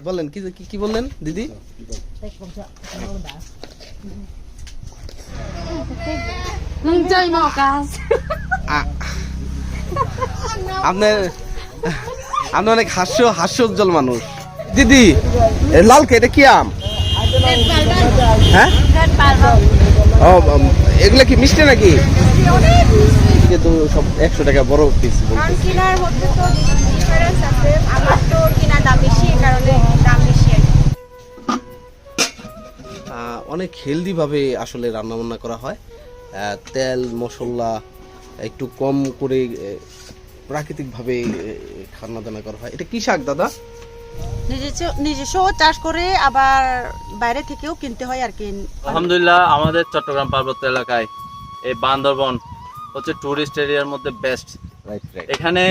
বলেন কি কি- বললেন দিদি? আপনার আপনি অনেক হাস্য হাস্যোজ্জ্বল মানুষ। দিদি এ লালকে এটা কি আম? হ্যাঁ? ও এগুলা কি মিষ্টি নাকি? কিন্তু সব একশো টাকা বড় পিস কারণ কিনার মধ্যে তো ডিফারেন্স আছে আমার তো কিনার দাম বেশি এই কারণে দাম বেশি অনেক হেলদি ভাবে আসলে রান্না বান্না করা হয়। তেল মশলা একটু কম করে প্রাকৃতিক ভাবে খান্না দানা করা হয়। এটা কি শাক দাদা? নিজস্ব নিজস্ব চাষ করে আবার বাইরে থেকেও কিনতে হয় আর কি। আলহামদুলিল্লাহ আমাদের চট্টগ্রাম পার্বত্য এলাকায় এই বান্দরবন হচ্ছে টুরিস্ট এরিয়ার মধ্যে বেস্ট এখানে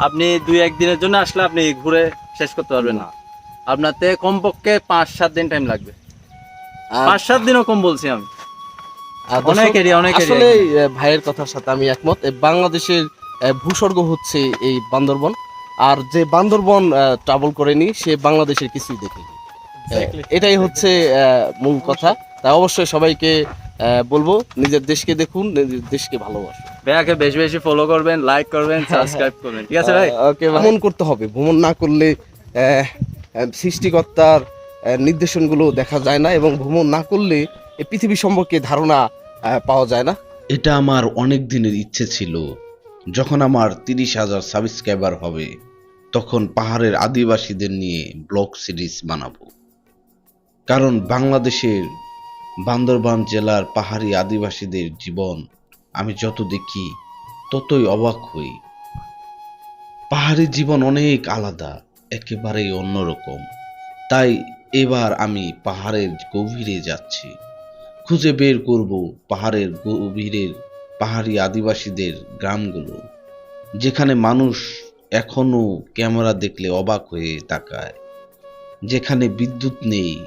আপনি দুই একদিনের জন্য আসলে আপনি ঘুরে শেষ করতে পারবেন না। আপনাতে কমপক্ষে পাঁচ সাত দিন টাইম লাগবে। পাঁচ সাত দিনও কম বলছি আমি। অনেক area, অনেক আসলে ভাইয়ের কথার সাথে আমি একমত। বাংলাদেশের ভূস্বর্গ হচ্ছে এই বান্দরবন। আর যে বান্দরবন ট্রাভেল করেনি সে বাংলাদেশের কিছুই দেখেনি। এটাই হচ্ছে আহ, মূল কথা। তাই অবশ্যই সবাইকে বলব নিজের দেশকে দেখুন নিজের দেশকে ভালোবাসুন। ভাইয়াকে বেশি বেশি ফলো করবেন লাইক করবেন সাবস্ক্রাইব করবেন। ঠিক আছে ভাই? ওকে ভ্রমণ করতে হবে। ভ্রমণ না করলে সৃষ্টিকর্তার নির্দেশনগুলো দেখা যায় না এবং ভ্রমণ না করলে এই পৃথিবী সম্পর্কে ধারণা আহ, পাওয়া যায় না। এটা আমার অনেক দিনের ইচ্ছে ছিল। যখন আমার তিরিশ হাজার সাবস্ক্রাইবার হবে তখন পাহাড়ের আদিবাসীদের নিয়ে ব্লগ সিরিজ বানাবো। কারণ বাংলাদেশের বান্দরবান জেলার পাহাড়ি আদিবাসীদের জীবন আমি যত দেখি, ততই অবাক হই। পাহাড়ি জীবন অনেক আলাদা, একেবারেই অন্যরকম। তাই এবার আমি পাহাড়ের গভীরে যাচ্ছি। খুঁজে বের করব পাহাড়ের গভীরের পাহাড়ি আদিবাসীদের গ্রামগুলো, যেখানে মানুষ এখনও ক্যামেরা দেখলে অবাক হয়ে তাকায়, যেখানে বিদ্যুৎ নেই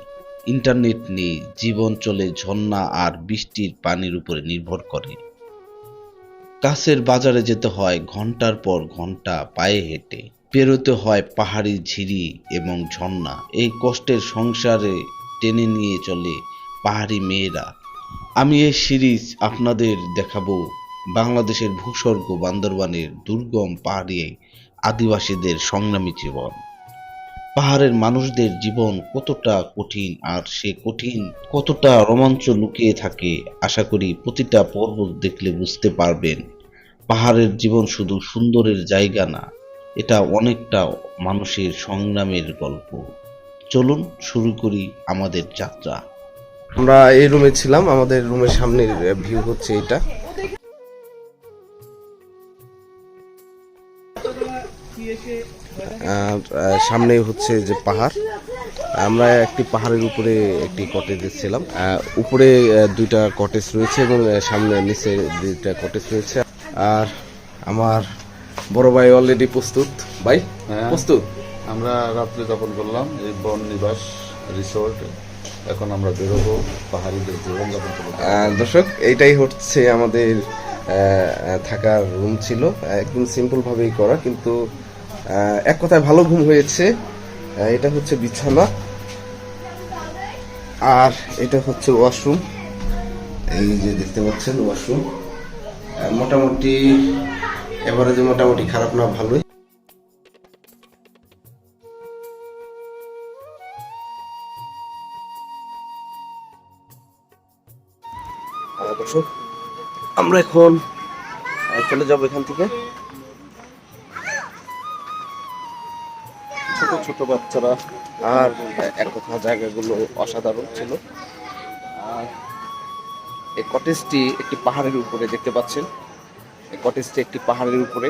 ইন্টারনেট নেই জীবন চলে ঝর্ণা আর বৃষ্টির পানির উপরে নির্ভর করে। কাছের বাজারে যেতে হয় ঘণ্টার পর ঘণ্টা পায়ে হেঁটে। পেরোতে হয় পাহাড়ি ঝিরি এবং ঝর্ণা। এই কষ্টের সংসারে টেনে নিয়ে চলে পাহাড়ি মেয়েরা। আমি এই সিরিজ আপনাদের দেখাবো বাংলাদেশের ভূস্বর্গ বান্দরবানের দুর্গম পাহাড়ি আদিবাসীদের সংগ্রামী জীবন। পাহাড়ের মানুষদের জীবন কতটা কঠিন আর সে কঠিন কতটা রোমাঞ্চ লুকিয়ে থাকে, আশা করি প্রতিটা পর্ব দেখলে বুঝতে পারবেন। পাহাড়ের জীবন শুধু সুন্দরের জায়গা না, এটা অনেকটা মানুষের সংগ্রামের গল্প। চলুন শুরু করি আমাদের যাত্রা। আমরা এই রুমে ছিলাম, আমাদের রুমের সামনের ভিউ হচ্ছে এটা। আর সামনে হচ্ছে যে পাহাড়। আমরা একটি পাহাড়ের উপরে একটি কটেজে ছিলাম উপরে দুইটা কটেজ রয়েছে এবং সামনে নিচে দুইটা কটেজ রয়েছে। আর আমার বড় ভাই অলরেডি প্রস্তুত। ভাই প্রস্তুত? আমরা রাত্রে যাপন করলাম এই বন নিবাস রিসোর্ট এখন আমরা বেরোবো পাহাড়িদের জীবনযাপন করব দর্শক এইটাই হচ্ছে আমাদের থাকার রুম ছিল। একদম সিম্পল ভাবেই করা কিন্তু এক কথায় ভালো ঘুম হয়েছে। এটা হচ্ছে বিছানা। আর এটা হচ্ছে ওয়াশরুম। এই যে দেখতে পাচ্ছেন, ওয়াশরুম। মোটামুটি এভারেজে মোটামুটি খারাপ না, ভালোই। দর্শক, আমরা এখন চলে যাব এখান থেকে। ছোট বাচ্চারা। আর এক কথা, জায়গাগুলো অসাধারণ ছিল। আর এই কটেজটি একটি পাহাড়ের উপরে দেখতে পাচ্ছেন। এই কটেজটি একটি পাহাড়ের উপরে।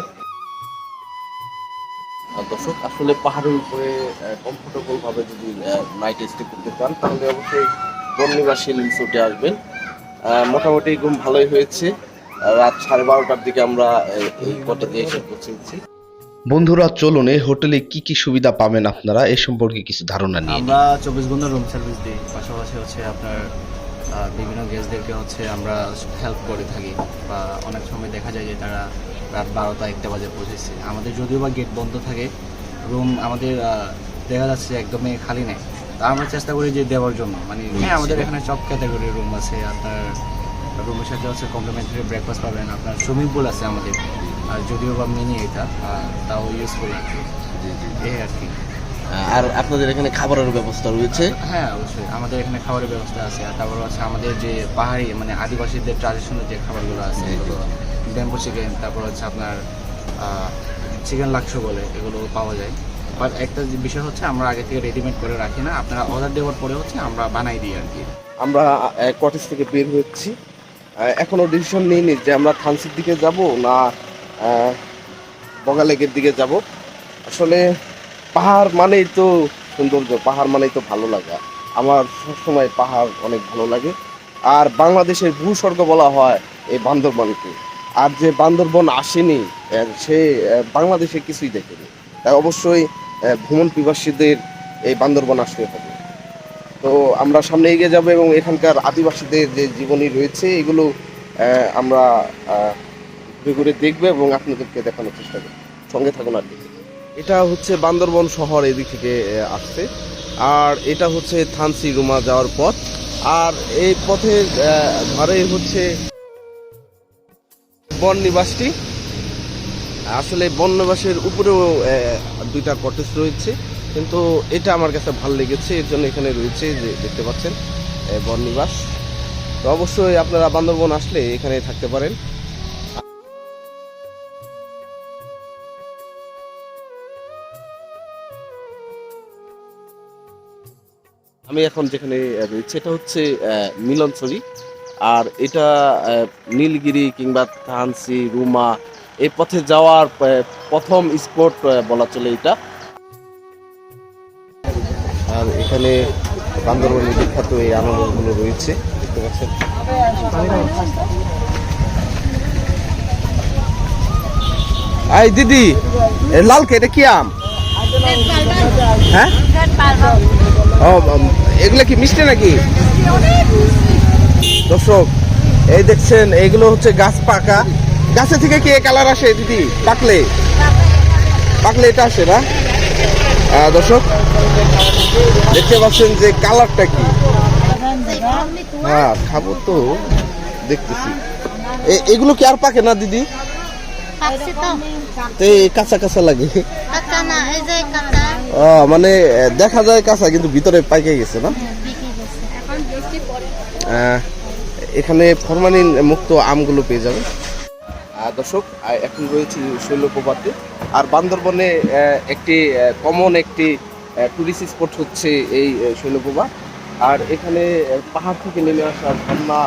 দর্শক, আসলে পাহাড়ের উপরে কমফোর্টেবল ভাবে যদি নাইট স্টে করতে চান, তাহলে অবশ্যই বন্যবাসী রিসোর্টে আসবেন। মোটামুটি ঘুম ভালোই হয়েছে। রাত সাড়ে বারোটার দিকে আমরা এই কটেজে এসে পৌঁছেছি। বন্ধুরা চলুন এই হোটেলে কি কি সুবিধা পাবেন আপনারা? এ সম্পর্কে কিছু ধারণা নিয়ে আমরা চব্বিশ ঘণ্টা রুম সার্ভিস দিই। পাশাপাশি হচ্ছে আপনার বিভিন্ন গেস্টদেরকে হচ্ছে আমরা হেল্প করে থাকি বা অনেক সময় দেখা যায় যে তারা রাত বারোটা একটা বাজে পৌঁছেছে। আমাদের যদিও বা গেট বন্ধ থাকে রুম আমাদের দেখা যাচ্ছে একদমই খালি নেই। তা আমরা চেষ্টা করি যে দেওয়ার জন্য। মানে হ্যাঁ আমাদের এখানে সব ক্যাটাগরির রুম আছে। আপনার রুমের সাথে হচ্ছে কমপ্লিমেন্টারি ব্রেকফাস্ট পাবেন আপনার সুইমিং পুল আছে আমাদের। আর যদিও বা মিনি এটা তাও ইউজফুল আর কি। এই আর কি। আর আপনাদের এখানে খাবারের ব্যবস্থা রয়েছে? হ্যাঁ অবশ্যই। আমাদের এখানে খাবারের ব্যবস্থা আছে। আর তারপর হচ্ছে আমাদের যে পাহাড়ি মানে আদিবাসীদের ট্রাডিশনাল যে খাবারগুলো আছে ব্যাম্বু চিকেন তারপর হচ্ছে আপনার চিকেন লাক্স বলে এগুলো পাওয়া যায়। বাট একটা বিষয় হচ্ছে আমরা আগে থেকে রেডিমেড করে রাখি না। আপনারা অর্ডার দেওয়ার পরে হচ্ছে আমরা বানাই দিই আর কি। আমরা কটেজ থেকে বের হচ্ছি। আহ, এখনও ডিসিশন নিইনি যে আমরা থানসির দিকে যাব না বগালেকের দিকে যাব। আসলে পাহাড় মানেই তো সৌন্দর্য পাহাড় মানেই তো ভালো লাগা। আমার সবসময় পাহাড় অনেক ভালো লাগে। আর বাংলাদেশের ভূস্বর্গ বলা হয় এই বান্দরবনকে। আর যে বান্দরবন আসেনি সে বাংলাদেশে কিছুই দেখেনি। তাই অবশ্যই ভ্রমণ পিপাসীদের এই বান্দরবন আসতে হবে। তো আমরা সামনে এগিয়ে যাব এবং এখানকার আদিবাসীদের যে জীবনী রয়েছে, এগুলো আমরা ঘুরে ঘুরে দেখব এবং আপনাদেরকে দেখানোর চেষ্টা করব। সঙ্গে থাকুন আর এটা হচ্ছে বান্দরবন শহর এদিক থেকে আসছে। আর এটা হচ্ছে থানসি রুমা যাওয়ার পথ। আর এই পথের ধারে হচ্ছে বন নিবাসটি। আসলে বন নিবাসের উপরেও দুইটা কটেজ রয়েছে। কিন্তু এটা আমার কাছে ভালো লেগেছে এর জন্য এখানে রয়েছে যে দেখতে পাচ্ছেন আহ, বন নিবাস তো অবশ্যই আপনারা বান্দরবন আসলে এখানে থাকতে পারেন। আমি এখন যেখানে রয়েছে এটা হচ্ছে মিলনছড়ি। আর এটা নীলগিরি কিংবা থানসি রুমা এই পথে যাওয়ার প্রথম স্পট বলা চলে এটা। এখানে বান্দরবনের বিখ্যাত এই আনন্দগুলো রয়েছে। দেখতে পাচ্ছেন। আই দিদি লালকে, এটা কি আম? হ্যাঁ? এগুলো কি মিষ্টি নাকি? দর্শক, এই দেখছেন, এগুলো হচ্ছে গাছ পাকা। গাছে থেকে কি কালার আসে দিদি? পাকলে? পাকলে এটা আসে না? দর্শক দেখতে পাচ্ছেন যে কালারটা কি? হ্যাঁ খাব তো দেখতেছি। এ- এগুলো কি আর পাকে না দিদি? কাঁচা কাঁচা লাগে। মানে দেখা যায় কাঁচা কিন্তু ভিতরে পাইকে গেছে না? বিক্রি এখানে ফরমালিন মুক্ত আমগুলো পেয়ে আহ, দর্শক এখন রয়েছে শৈলপ্রপাতে আর বান্দরবনে একটি কমন একটি টুরিস্ট স্পট হচ্ছে এই শৈলপ্রপাত আর এখানে পাহাড় থেকে নেমে আসা ঝর্ণা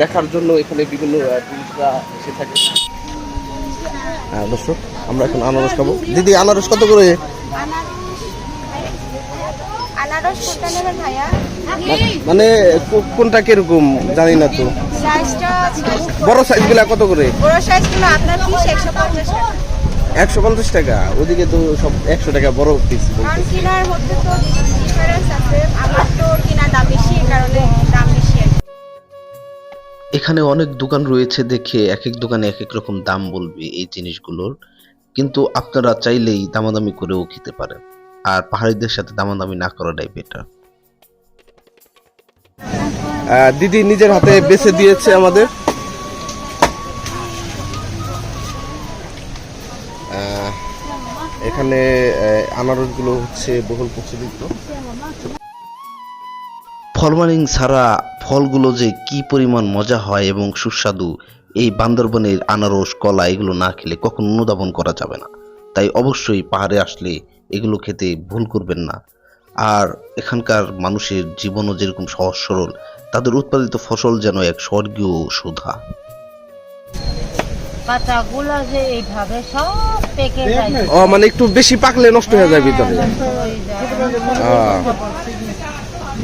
দেখার জন্য এখানে বিভিন্ন টুরিস্টরা এসে থাকে। হ্যাঁ দর্শক আমরা এখন আনারস খাব। দিদি আনারস কত করে? মানে কোনটা কীরকম? জানি না তো। বড় সাইজগুলা কত করে? বড় সাইজগুলো আপনার পিস একশো পঞ্চাশ টাকা। একশো পঞ্চাশ টাকা? ওদিকে তো সব একশো টাকা বড় পিস কারণ কিনার মধ্যে তো ডিফারেন্স আছে। আমার তো কিনার দাম বেশি এই কারণে দাম বেশি এখানে অনেক দোকান রয়েছে দেখে এক এক দোকানে এক এক রকম দাম বলবে এই জিনিসগুলোর। কিন্তু আপনারা চাইলেই দামাদামি করেও খেতে পারেন। আর পাহাড়িদের সাথে দামাদামি না করাটাই বেটার দিদি নিজের হাতে বেছে দিয়েছে আমাদের। এখানে আনারসগুলো হচ্ছে বহুল প্রচলিত। ফলমারিং ছাড়া ফলগুলো যে কি পরিমাণ মজা হয় এবং সুস্বাদু, এই বান্দরবনের আনারস, কলা, এগুলো না খেলে কখনো অনুধাবন করা যাবে না। তাই অবশ্যই পাহাড়ে আসলে এগুলো খেতে ভুল করবেন না। আর এখানকার মানুষের জীবনও যেরকম সহজ সরল তাদের উৎপাদিত ফসল যেন এক স্বর্গীয় সুধা। কাঁচাগুলো যে এইভাবে সব পেকে যায়। ও মানে একটু বেশি পাকলে নষ্ট হয়ে যায় ভিতরে।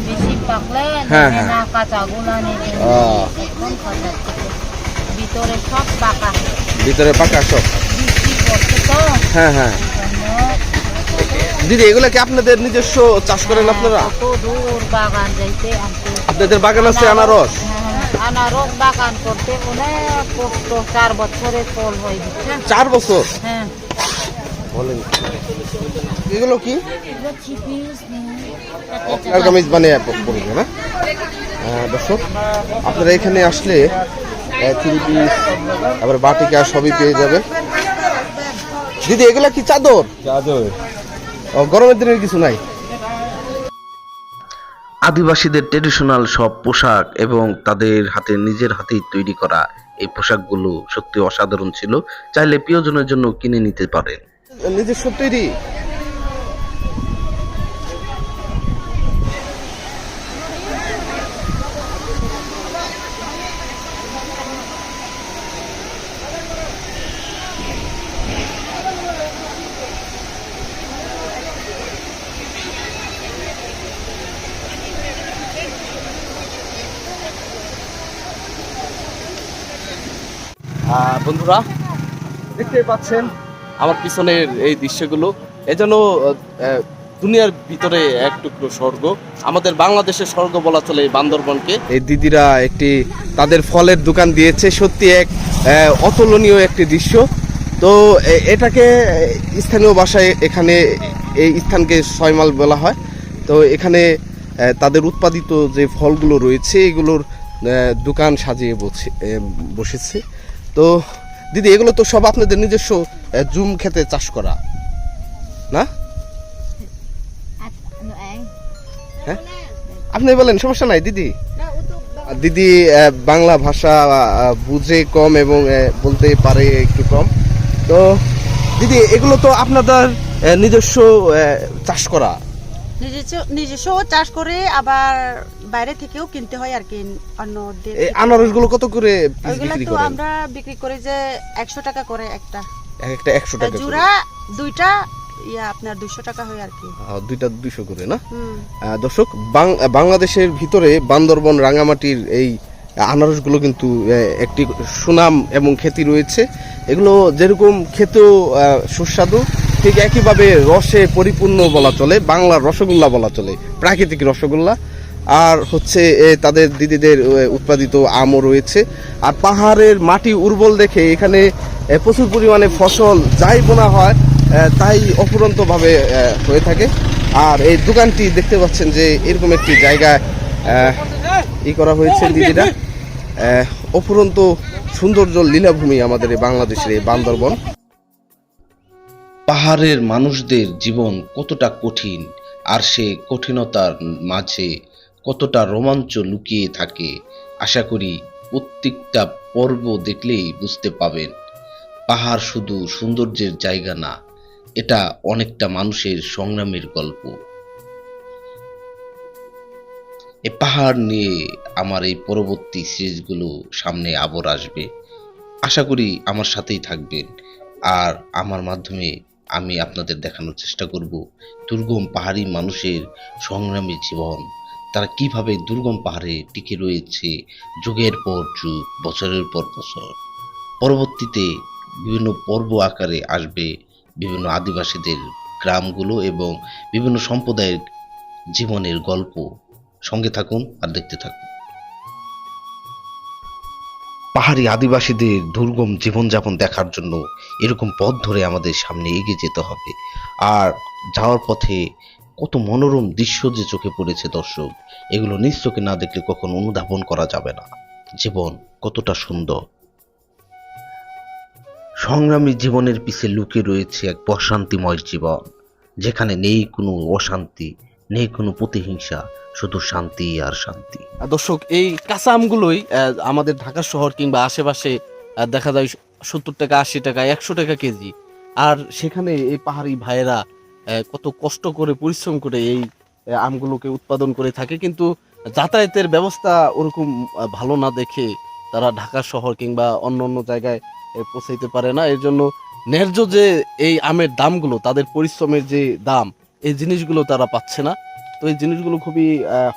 বেশি পাকলে হ্যাঁ, হ্যাঁ। কাঁচাগুলো কাঁচা ভিতরে সব পাকা। ভিতরে পাকা সব। হ্যাঁ হ্যাঁ। দিদি এগুলো কি আপনাদের নিজস্ব চাষ করেন আপনারা? কত দূর বাগান যাইতে আপনাদের বাগান আছে আনারস? হ্যাঁ, আনারস বাগান করতে অনেক কষ্ট চার বছরের ফল হয় চার বছর? হ্যাঁ। বলেন। এগুলো কি? আপনার কামিজ বানিয়ে পড়বে না দর্শক আপনারা এখানে আসলে থ্রি পিস আবার বাটিকা সবই পেয়ে যাবে দিদি এগুলা কি চাদর? চাদর। ও, গরমের দিনের কিছু নাই? আদিবাসীদের ট্রেডিশনাল সব পোশাক এবং তাদের হাতে, নিজের হাতেই তৈরি করা এই পোশাকগুলো সত্যি অসাধারণ ছিল। চাইলে প্রিয়জনের জন্য কিনে নিতে পারেন। নিজস্ব তৈরি। বন্ধুরা দেখতেই পাচ্ছেন আমার পিছনের এই দৃশ্যগুলো। এজন্য দুনিয়ার ভিতরে এক টুকরো স্বর্গ। আমাদের বাংলাদেশের স্বর্গ বলা চলে এই বান্দরবনকে। এই দিদিরা একটি তাদের ফলের দোকান দিয়েছে, সত্যি এক অতুলনীয় একটি দৃশ্য। তো এটাকে স্থানীয় ভাষায় এখানে এই স্থানকে ছয়মাল বলা হয়। তো, এখানে তাদের উৎপাদিত যে ফলগুলো রয়েছে, এগুলোর দোকান সাজিয়ে বসে বসেছে। তো দিদি, এগুলো তো সব আপনাদের নিজস্ব জুম খেতে চাষ করা। না? হ্যাঁ? আপনি বলেন, সমস্যা নাই, দিদি? দিদি বাংলা ভাষা বুঝে কম এবং বলতে পারে একটু কম। তো দিদি, এগুলো তো আপনাদের নিজস্ব চাষ করা। নিজস্ব নিজস্ব চাষ করে আবার বাইরে থেকেও কিনতে হয় আর কি অন্য আনারসগুলো কত করে বিক্রি করেন? আমরা বিক্রি করি যে একশো টাকা করে একটা। এক একটা একশো টাকা করে। জোড়া দুইটা ইয়া আপনার দুইশো টাকা হয় আর কি। দুইটা দুইশো করে না? আহ, দর্শক বাংলাদেশের ভিতরে বান্দরবন রাঙামাটির এই আনারসগুলো কিন্তু একটি সুনাম এবং খ্যাতি রয়েছে। এগুলো যেরকম খেতেও সুস্বাদু ঠিক একইভাবে রসে পরিপূর্ণ বলা চলে, বাংলার রসগোল্লা বলা চলে, প্রাকৃতিক রসগোল্লা। আর হচ্ছে তাদের দিদিদের উৎপাদিত আমও রয়েছে। আর পাহাড়ের মাটি উর্বর দেখে এখানে প্রচুর পরিমাণে ফসল যাই বোনা হয় তাই অফুরন্তভাবে হয়ে থাকে। আর এই দোকানটি দেখতে পাচ্ছেন যে এরকম একটি জায়গায় ই করা হয়েছে দিদিরা। অফুরন্ত সৌন্দর্য লীলাভূমি আমাদের এই বাংলাদেশের এই বান্দরবন। পাহাড়ের মানুষদের জীবন কতটা কঠিন, আর সে কঠিনতার মাঝে কতটা রোমাঞ্চ লুকিয়ে থাকে, আশা করি প্রত্যেকটা পর্ব দেখলেই বুঝতে পাবেন। পাহাড় শুধু সৌন্দর্যের জায়গা না, এটা অনেকটা মানুষের সংগ্রামের গল্প। এ পাহাড় নিয়ে আমার এই পরবর্তী সিরিজগুলো সামনে আবার আসবে। আশা করি আমার সাথেই থাকবেন, আর আমার মাধ্যমে আমি আপনাদের দেখানোর চেষ্টা করব। দুর্গম পাহাড়ি মানুষের সংগ্রামী জীবন। তারা কীভাবে দুর্গম পাহাড়ে টিকে রয়েছে যুগের পর যুগ, বছরের পর বছর। পরবর্তীতে বিভিন্ন পর্ব আকারে আসবে বিভিন্ন আদিবাসীদের গ্রামগুলো এবং বিভিন্ন সম্প্রদায়ের জীবনের গল্প। সঙ্গে থাকুন আর দেখতে থাকুন। পাহাড়ি আদিবাসীদের দুর্গম জীবনযাপন দেখার জন্য এরকম পথ ধরে আমাদের সামনে এগিয়ে যেতে হবে। আর যাওয়ার পথে কত মনোরম দৃশ্য যে চোখে পড়েছে দর্শক, এগুলো নিজ চোখে না দেখলে কখনো অনুধাবন করা যাবে না। জীবন কতটা সুন্দর। সংগ্রামী জীবনের পিছে লুকে রয়েছে এক প্রশান্তিময় জীবন, যেখানে নেই কোনো অশান্তি নেই কোনো প্রতিহিংসা, শুধু শান্তি আর শান্তি। দর্শক, এই কাঁচা আমগুলোই আমাদের ঢাকা শহর কিংবা আশেপাশে দেখা যায় সত্তর টাকা, আশি টাকা, একশো টাকা কেজি। আর সেখানে এই পাহাড়ি ভাইয়েরা কত কষ্ট করে, পরিশ্রম করে এই আমগুলোকে উৎপাদন করে থাকে। কিন্তু যাতায়াতের ব্যবস্থা ওরকম ভালো না দেখে তারা ঢাকা শহর কিংবা অন্য অন্য জায়গায় পৌঁছাইতে পারে না। এর জন্য ন্যায্য যে এই আমের দামগুলো, তাদের পরিশ্রমের যে দাম এই জিনিসগুলো তারা পাচ্ছে না। তো এই জিনিসগুলো খুবই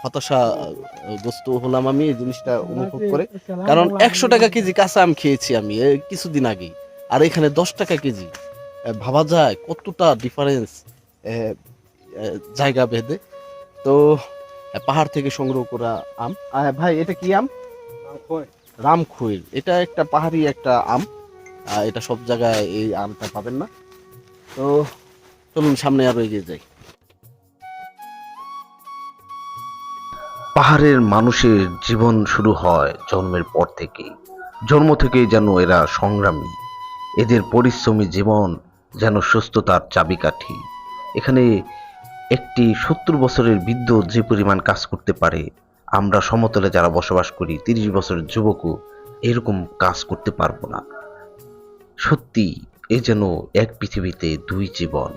হতাশাগ্রস্ত হলাম আমি এই জিনিসটা অনুভব করে। কারণ একশো টাকা কেজি কাঁচা আম খেয়েছি আমি কিছুদিন আগেই। আর এখানে দশ টাকা কেজি ভাবা যায় কতটা ডিফারেন্স জায়গা ভেদে। তো পাহাড় থেকে সংগ্রহ করা আম। ভাই, এটা কি আম? রামখৈর এটা একটা পাহাড়ি একটা আম। এটা সব জায়গায় এই আমটা পাবেন না। তো, চলুন সামনে আরও এগিয়ে যাই। পাহাড়ের মানুষের জীবন শুরু হয় জন্মের পর থেকে জন্ম থেকেই যেন এরা সংগ্রামী। এদের পরিশ্রমী জীবন যেন সুস্থতার চাবিকাঠি। এখানে একটি সত্তর বছরের বৃদ্ধ যে পরিমাণ কাজ করতে পারে, আমরা সমতলে যারা বসবাস করি, তিরিশ বছরের যুবকও এরকম কাজ করতে পারব না। সত্যি, এ যেন এক পৃথিবীতে দুই জীবন,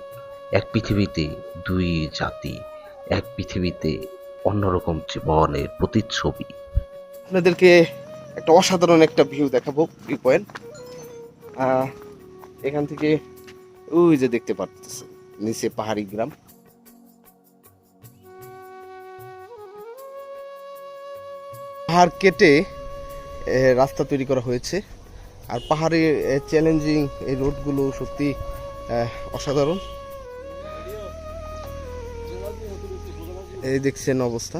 এক পৃথিবীতে দুই জাতি, এক পৃথিবীতে অন্যরকম জীবনের প্রতিচ্ছবি। আপনাদেরকে একটা অসাধারণ একটা ভিউ দেখাবো ভিউ পয়েন্ট এখান থেকে ওই যে দেখতে পাচ্ছেন নিচে পাহাড়ি গ্রাম। পাহাড় কেটে রাস্তা তৈরি করা হয়েছে। আর পাহাড়ে চ্যালেঞ্জিং এই রোডগুলো সত্যি অসাধারণ। এই দেখছেন অবস্থা।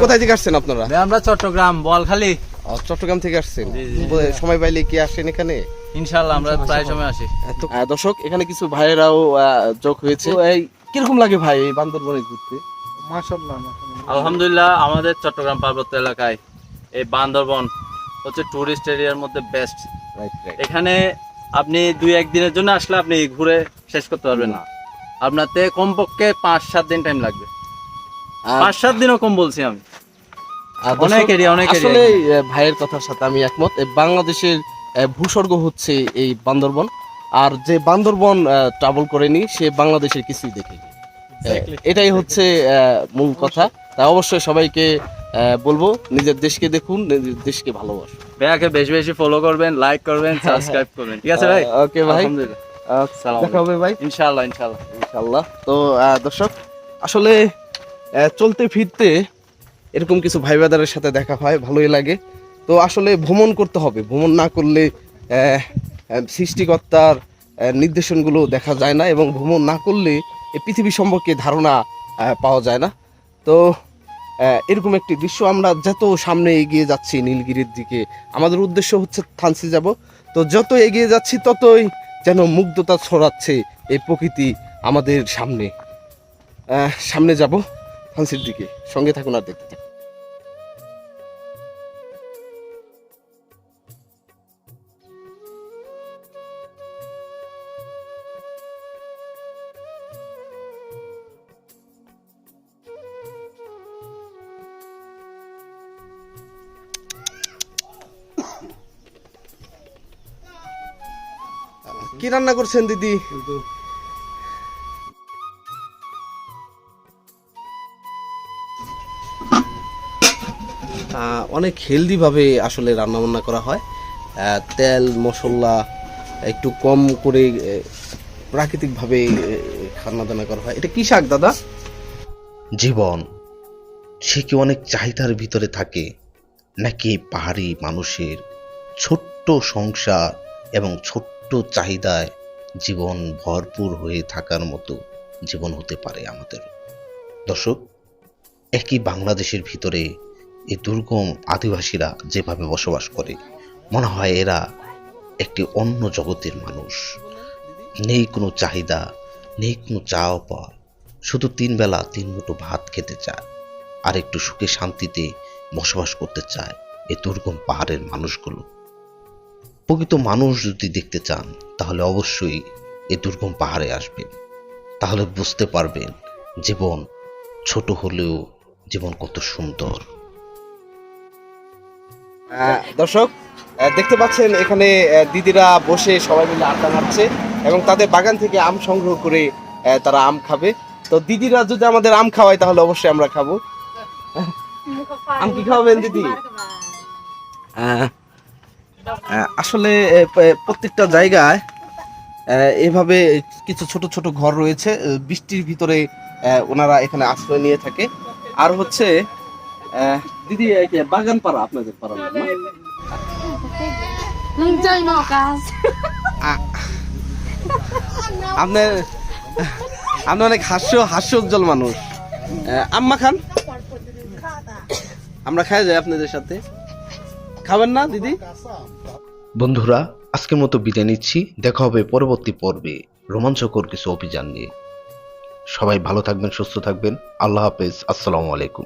কোথায় থেকে আসছেন আপনারা? আমরা চট্টগ্রাম বলখালি। চট্টগ্রাম থেকে আসছেন। জি, জি। ব- সময় পাইলে কি আসেন এখানে? ইনশাল্লাহ আমরা প্রায় সময় আসি। দর্শক এখানে কিছু ভাইয়েরাও আহ, যোগ হয়েছে। এই কীরকম লাগে ভাই এই বান্দরবনে ঘুরতে? আলহামদুলিল্লাহ আমাদের চট্টগ্রাম পার্বত্য এলাকায় এই বান্দরবন হচ্ছে টুরিস্ট এরিয়ার মধ্যে বেস্ট এখানে আপনি দুই একদিনের জন্য আসলে আপনি ঘুরে শেষ করতে পারবেন না। আপনাতে কমপক্ষে পাঁচ সাত দিন টাইম লাগবে। পাঁচ সাত দিনও কম বলছি আমি। অনেক area, অনেক আসলে ভাইয়ের কথার সাথে আমি একমত। বাংলাদেশের ভূস্বর্গ হচ্ছে এই বান্দরবন। আর যে বান্দরবন ট্রাভেল করেনি সে বাংলাদেশের কিছুই দেখেনি। এটাই হচ্ছে মূল কথা। তাই অবশ্যই সবাইকে বলব নিজের দেশকে দেখুন নিজের দেশকে ভালোবাসুন। ভাইয়াকে বেশি বেশি ফলো করবেন লাইক করবেন সাবস্ক্রাইব করবেন। ঠিক আছে ভাই? ওকে ভাই। দেখা হবে ভাই। ইনশাআল্লাহ ইনশাআল্লাহ। ইনশাল্লাহ তো দর্শক আসলে চলতে ফিরতে এরকম কিছু ভাই সাথে দেখা হয় ভালোই লাগে। তো আসলে ভ্রমণ করতে হবে। ভ্রমণ না করলে সৃষ্টিকর্তার নির্দেশনগুলো দেখা যায় না এবং ভ্রমণ না করলে এই পৃথিবী সম্পর্কে ধারণা পাওয়া যায় না। তো এরকম একটি দৃশ্য আমরা যত সামনে এগিয়ে যাচ্ছি নীলগিরির দিকে, আমাদের উদ্দেশ্য হচ্ছে থানসি যাব। তো যত এগিয়ে যাচ্ছি, ততই যেন মুগ্ধতা ছড়াচ্ছে এই প্রকৃতি আমাদের সামনে। সামনে যাব থানসির দিকে। সঙ্গে থাকুন আর দেখতে থাকুন। কি রান্না করছেন দিদি? অনেক হেলদি ভাবে আসলে রান্না বান্না করা হয়। তেল মশলা একটু কম করে প্রাকৃতিক ভাবে খানা দানা করা হয়। এটা কি শাক দাদা? জীবন সে কি অনেক চাহিদার ভিতরে থাকে নাকি পাহাড়ি মানুষের ছোট্ট সংসার এবং ছোট্ট চাহিদায় জীবন ভরপুর হয়ে থাকার মতো জীবন হতে পারে আমাদের। দর্শক, একই বাংলাদেশের ভিতরে এই দুর্গম আদিবাসীরা যেভাবে বসবাস করে, মনে হয় এরা একটি অন্য জগতের মানুষ। নেই কোনো চাহিদা, নেই কোনো চাওয়া পাওয়া, শুধু তিন বেলা তিন মুঠো ভাত খেতে চায়, আর একটু সুখে শান্তিতে বসবাস করতে চায় এই দুর্গম পাহাড়ের মানুষগুলো। প্রকৃত মানুষ যদি দেখতে চান তাহলে অবশ্যই এ দুর্গম পাহাড়ে আসবেন। তাহলে বুঝতে পারবেন জীবন ছোট হলেও জীবন কত সুন্দর। দর্শক দেখতে পাচ্ছেন এখানে দিদিরা বসে সবাই মিলে আড্ডা মারছে এবং তাদের বাগান থেকে আম সংগ্রহ করে তারা আম খাবে। তো দিদিরা যদি আমাদের আম খাওয়ায় তাহলে অবশ্যই আমরা খাব। আম কি খাওয়াবেন দিদি? আহ, আসলে প্রত্যেকটা জায়গায় এভাবে কিছু ছোট ছোট ঘর রয়েছে বৃষ্টির ভিতরে ওনারা এখানে আশ্রয় নিয়ে থাকে। আর হচ্ছে দিদি বাগান পাড়া আপনাদের পাড়া আপনার আপনি অনেক হাস্য হাস্যোজ্জ্বল মানুষ। আম্মা খান? আমরা খাই যাই আপনাদের সাথে। খাবেন না, দিদি? বন্ধুরা, আজকের মতো বিদায় নিচ্ছি। দেখা হবে পরবর্তী পর্বে। রোমাঞ্চকর কিছু অভিযান নিয়ে। সবাই ভালো থাকবেন, সুস্থ থাকবেন। আল্লাহ হাফেজ। আসসালামু আলাইকুম।